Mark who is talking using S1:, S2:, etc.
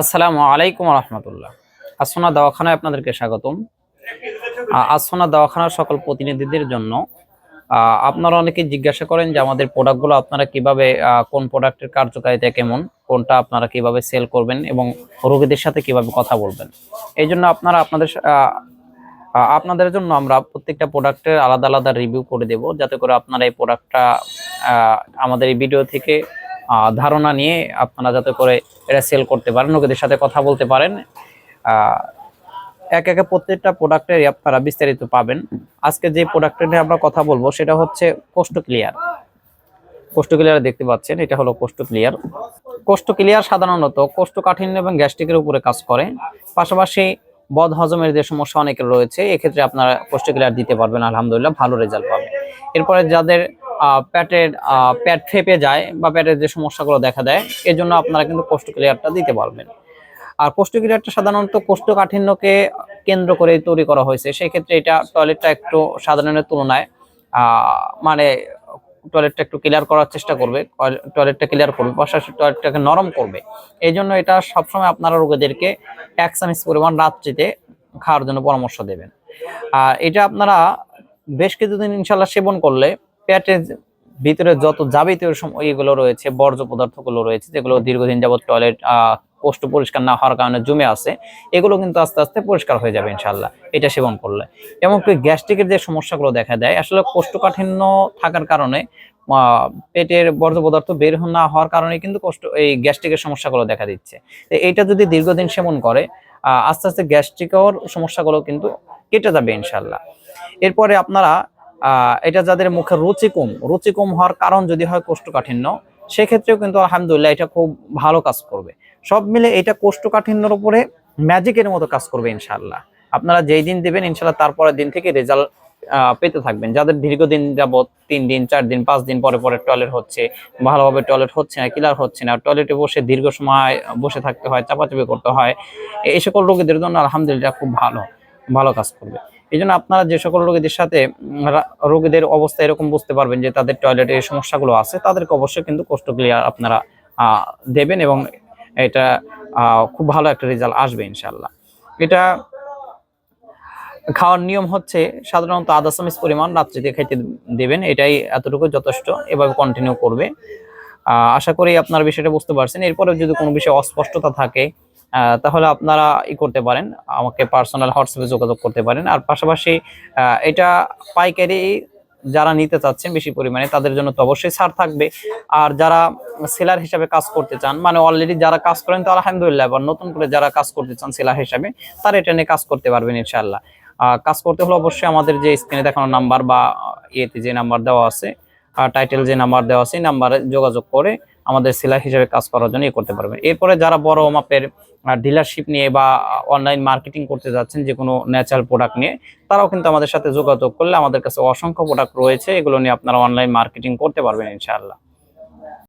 S1: আসসালামু আলাইকুম রহমতুল্লাহ। আসোনা দাওয়াখানায় আপনাদেরকে স্বাগতম। আসোনা দাওয়াখানার সকল প্রতিনিধিদের জন্য আপনারা অনেকে জিজ্ঞাসা করেন যে আমাদের প্রোডাক্টগুলো আপনারা কীভাবে কোন প্রোডাক্টের কার্যকারিতা কেমন, কোনটা আপনারা কীভাবে সেল করবেন এবং রোগীদের সাথে কীভাবে কথা বলবেন। এই জন্য আপনারা আপনাদের আপনাদের জন্য আমরা প্রত্যেকটা প্রোডাক্টের আলাদা আলাদা রিভিউ করে দেব, যাতে করে আপনারা এই প্রোডাক্টটা আমাদের এই ভিডিও থেকে ধারণা নিয়ে আপনারা যাতে করে এটা সেল করতে পারেন, লোকেদের সাথে কথা বলতে পারেন। এক একে প্রত্যেকটা প্রোডাক্টেরই আপনারা বিস্তারিত পাবেন। আজকে যে প্রোডাক্টের নিয়ে আমরা কথা বলব, সেটা হচ্ছে কোস্ট ক্লিয়ার কোস্ট ক্লিয়ার দেখতে পাচ্ছেন, এটা হলো কোস্ট ক্লিয়ার কোস্ট ক্লিয়ার সাধারণত কোষ্ঠকাঠিন্য এবং গ্যাস্ট্রিকের উপরে কাজ করে। পাশাপাশি বদ হজমের যে সমস্যা অনেকের রয়েছে, এক্ষেত্রে আপনারা কোস্ট ক্লিয়ার দিতে পারবেন, আলহামদুলিল্লাহ, ভালো রেজাল্ট পাবেন। এরপরে যাদের আহ, পেট ফেপে যায় বা পেটের যে সমস্যাগুলো দেখা দেয় এর জন্য আপনারা কিন্তু কোষ্ঠ ক্লিয়ারটা দিতে পারবেন। আর কোষ্ঠ ক্লিয়ারটা সাধারণত কোষ্ঠকাঠিন্যকে কেন্দ্র করে তৈরি করা হয়েছে। সেই ক্ষেত্রে এটা টয়লেটটা একটু সাধারণের তুলনায় মানে টয়লেটটা একটু ক্লিয়ার করার চেষ্টা করবে টয়লেটটা ক্লিয়ার করবে পাশাপাশি টয়লেটটাকে নরম করবে। এই জন্য এটা সবসময় আপনারা রোগীদেরকে এক চামচ পরিমাণ রাত্রিতে খাওয়ার জন্য পরামর্শ দেবেন। আর এটা আপনারা বেশ কিছুদিন ইনশাল্লাহ সেবন করলে পেটের ভিতরে যত যাবতীয় ইয়েগুলো রয়েছে, বর্জ্য পদার্থগুলো রয়েছে, যেগুলো দীর্ঘদিন যাবত টয়লেট কোষ্ঠ পরিষ্কার না হওয়ার কারণে জমে আছে, এগুলো কিন্তু আস্তে আস্তে পরিষ্কার হয়ে যাবে ইনশাল্লাহ এটা সেবন করলে। এমনকি গ্যাস্ট্রিকের যে সমস্যাগুলো দেখা দেয়, আসলে কোষ্ঠকাঠিন্য থাকার কারণে পেটের বর্জ্য পদার্থ বের না হওয়ার কারণে কিন্তু কষ্ট এই গ্যাস্ট্রিকের সমস্যাগুলো দেখা দিচ্ছে। এইটা যদি দীর্ঘদিন সেবন করে আস্তে আস্তে গ্যাস্ট্রিকের সমস্যাগুলো কিন্তু কেটে যাবে ইনশাল্লাহ এরপরে আপনারা এটা যাদের মুখে রুচি কম রুচি কম হওয়ার কারণ যদি হয় কোষ্ঠকাঠিন্য, সেক্ষেত্রেও কিন্তু আলহামদুলিল্লাহ এটা খুব ভালো কাজ করবে। সব মিলে এটা কোষ্ঠকাঠিন্যর উপরে ম্যাজিকের মতো কাজ করবে ইনশাল্লাহ আপনারা যেই দিন দেবেন ইনশাল্লাহ তারপরের দিন থেকে রেজাল্ট পেতে থাকবেন। যাদের দীর্ঘদিন যাবত তিন দিন, চার দিন, পাঁচ দিন পরে পরে টয়লেট হচ্ছে, ভালোভাবে টয়লেট হচ্ছে না, ক্লিয়ার হচ্ছে না, টয়লেটে বসে দীর্ঘ সময় বসে থাকতে হয়, চাপাচাপি করতে হয়, এই সকল রোগীদের জন্য আলহামদুলিল্লাহ খুব ভালো ভালো কাজ করবে। এই জন্য আপনারা যে সকল রোগীদের সাথে রোগীদের অবস্থা এরকম বুঝতে পারবেন যে তাদের টয়লেটে এই সমস্যাগুলো আছে, তাদেরকে অবশ্যই কিন্তু কোষ্ঠ ক্লিয়ার আপনারা দেবেন এবং এটা খুব ভালো একটা রেজাল্ট আসবে ইনশাল্লাহ এটা খাওয়ার নিয়ম হচ্ছে সাধারণত আধা চামচ পরিমাণ রাত্রিতে খাইতে দেবেন, এটাই এতটুকু যথেষ্ট, এভাবে কন্টিনিউ করবে। আশা করি আপনার বিষয়টা বুঝতে পারছেন। এরপরে যদি কোনো বিষয়ে অস্পষ্টতা থাকে তাহলে আপনারা ই করতে পারেন, আমাকে পার্সোনাল হোয়াটসঅ্যাপে যোগাযোগ করতে পারেন। আর পাশাপাশি এটা পাইকারি যারা নিতে চাচ্ছেন বেশি পরিমাণে, তাদের জন্য তো অবশ্যই ছাড় থাকবে। আর যারা সেলার হিসাবে কাজ করতে চান মানে অলরেডি যারা কাজ করেন, তো আলহামদুলিল্লাহ এবার নতুন করে যারা কাজ করতে চান সেলার হিসাবে, তারা এটা নিয়ে কাজ করতে পারবেন ইনশাল্লাহ কাজ করতে হলে অবশ্যই আমাদের যে স্ক্রিনে দেখানো নাম্বার বা ইয়েতে যে নাম্বার দেওয়া আছে টাইটেল যে নাম্বার দেওয়া আছে নাম্বারে যোগাযোগ করে আমাদের সেলার হিসেবে কাজ করার জন্য ইয়ে করতে পারবেন। এরপরে যারা বড় মাপের ডিলারশিপ নিয়ে বা অনলাইন মার্কেটিং করতে যাচ্ছেন, যে কোনো ন্যাচারাল প্রোডাক্ট নিয়ে, তারাও কিন্তু আমাদের সাথে যোগাযোগ করলে আমাদের কাছে অসংখ্য প্রোডাক্ট রয়েছে। এগুলো নিয়ে আপনারা অনলাইন মার্কেটিং করতে পারবেন ইনশাআল্লাহ।